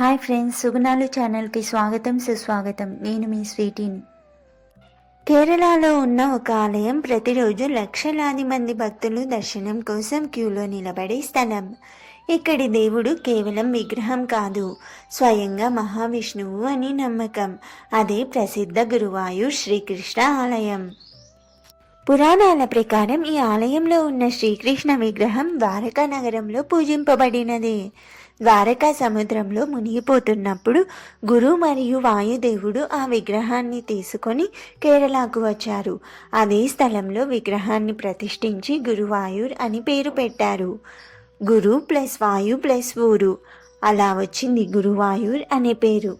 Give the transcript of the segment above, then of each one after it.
Hi friends సుగుణాలు ఛానల్కి స్వాగతం సుస్వాగతం. నేను మీ స్వీటీని. కేరళలో ఉన్న ఒక ఆలయం ప్రతిరోజు లక్షలాది మంది భక్తులు దర్శనం కోసం క్యూలో నిలబడే స్థలం. ఇక్కడి దేవుడు కేవలం విగ్రహం కాదు స్వయంగా మహావిష్ణువు అని నమ్మకం. అదే ప్రసిద్ధ గురువాయూర్ శ్రీకృష్ణ ఆలయం. పురాణాల ప్రకారం ఈ ఆలయంలో ఉన్న శ్రీకృష్ణ విగ్రహం ద్వారకా నగరంలో పూజింపబడినది. ద్వారకా సముద్రంలో మునిగిపోతున్నప్పుడు గురు మరియు వాయుదేవుడు ఆ విగ్రహాన్ని తీసుకొని కేరళకు వచ్చారు. అదే స్థలంలో విగ్రహాన్ని ప్రతిష్ఠించి గురువాయూర్ అని పేరు పెట్టారు. గురు ప్లస్ వాయు ప్లస్ ఊరు. అలా వచ్చింది గురువాయూర్ అనే పేరు.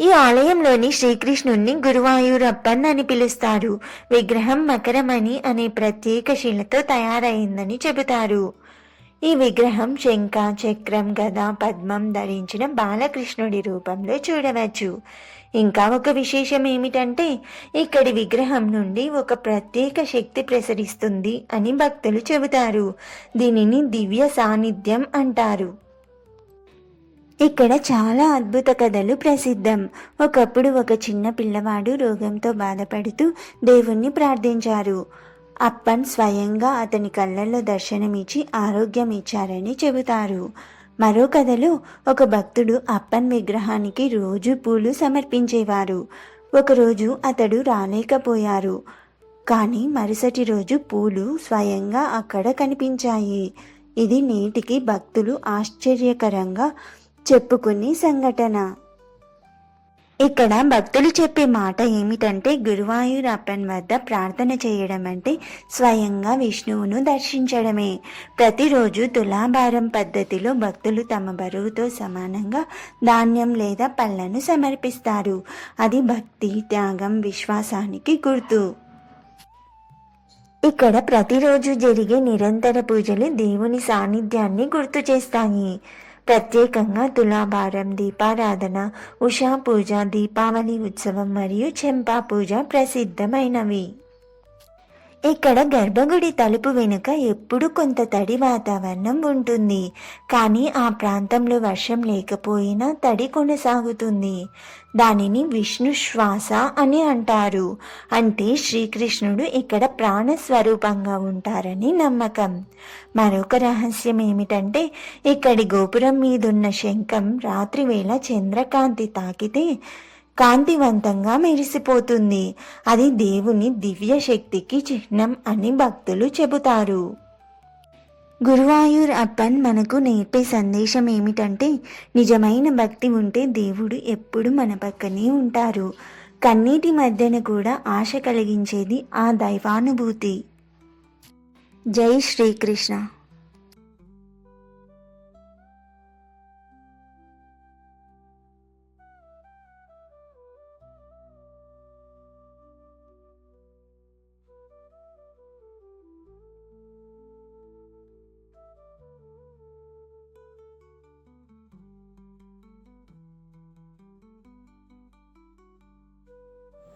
ఈ ఆలయంలోని శ్రీకృష్ణుణ్ణి గురువాయూరప్పన్ అని పిలుస్తారు. విగ్రహం మకరమణి అనే ప్రత్యేక శిలతో తయారైందని చెబుతారు. ఈ విగ్రహం శంఖ చక్రం గద పద్మం ధరించిన బాలకృష్ణుడి రూపంలో చూడవచ్చు. ఇంకా ఒక విశేషం ఏమిటంటే ఇక్కడి విగ్రహం నుండి ఒక ప్రత్యేక శక్తి ప్రసరిస్తుంది అని భక్తులు చెబుతారు. దీనిని దివ్య సాన్నిధ్యం అంటారు. ఇక్కడ చాలా అద్భుత కథలు ప్రసిద్ధం. ఒకప్పుడు ఒక చిన్న పిల్లవాడు రోగంతో బాధపడుతూ దేవుణ్ణి ప్రార్థించారు. అప్పన్ స్వయంగా అతని కళ్ళల్లో దర్శనమిచ్చి ఆరోగ్యం ఇచ్చారని చెబుతారు. మరో కథలో ఒక భక్తుడు అప్పన్ విగ్రహానికి రోజు పూలు సమర్పించేవారు. ఒకరోజు అతడు రాలేకపోయారు. కానీ మరుసటి రోజు పూలు స్వయంగా అక్కడ కనిపించాయి. ఇది నేటికి భక్తులు ఆశ్చర్యకరంగా చెప్పుకునే సంఘటన. ఇక్కడ భక్తులు చెప్పే మాట ఏమిటంటే గురువాయూర్ అప్పన్ వద్ద ప్రార్థన చేయడం అంటే స్వయంగా విష్ణువును దర్శించడమే. ప్రతిరోజు తులాభారం పద్ధతిలో భక్తులు తమ బరువుతో సమానంగా ధాన్యం లేదా పళ్ళను సమర్పిస్తారు. అది భక్తి త్యాగం విశ్వాసానికి గుర్తు. ఇక్కడ ప్రతిరోజు జరిగే నిరంతర పూజలు దేవుని సాన్నిధ్యాన్ని గుర్తు చేస్తాయి. ప్రత్యేకంగా తులాభారం దీపారాధన ఉషా పూజ దీపావళి ఉత్సవం మరియు చెంపా పూజ ప్రసిద్ధమైనవి. ఇక్కడ గర్భగుడి తలుపు వెనుక ఎప్పుడు కొంత తడి వాతావరణం ఉంటుంది. కానీ ఆ ప్రాంతంలో వర్షం లేకపోయినా తడి కొనసాగుతుంది. దానిని విష్ణు శ్వాస అని అంటారు. అంటే శ్రీకృష్ణుడు ఇక్కడ ప్రాణస్వరూపంగా ఉంటారని నమ్మకం. మరొక రహస్యం ఏమిటంటే ఇక్కడి గోపురం మీదున్న శంఖం రాత్రివేళ చంద్రకాంతి తాకితే కాంతివంతంగా మెరిసిపోతుంది. అది దేవుని దివ్య శక్తికి చిహ్నం అని భక్తులు చెబుతారు. గురువాయూర్ అప్పన్ మనకు నేర్పే సందేశం ఏమిటంటే నిజమైన భక్తి ఉంటే దేవుడు ఎప్పుడు మన పక్కనే ఉంటారు. కన్నీటి మధ్యన కూడా ఆశ కలిగించేది ఆ దైవానుభూతి. జై శ్రీకృష్ణ.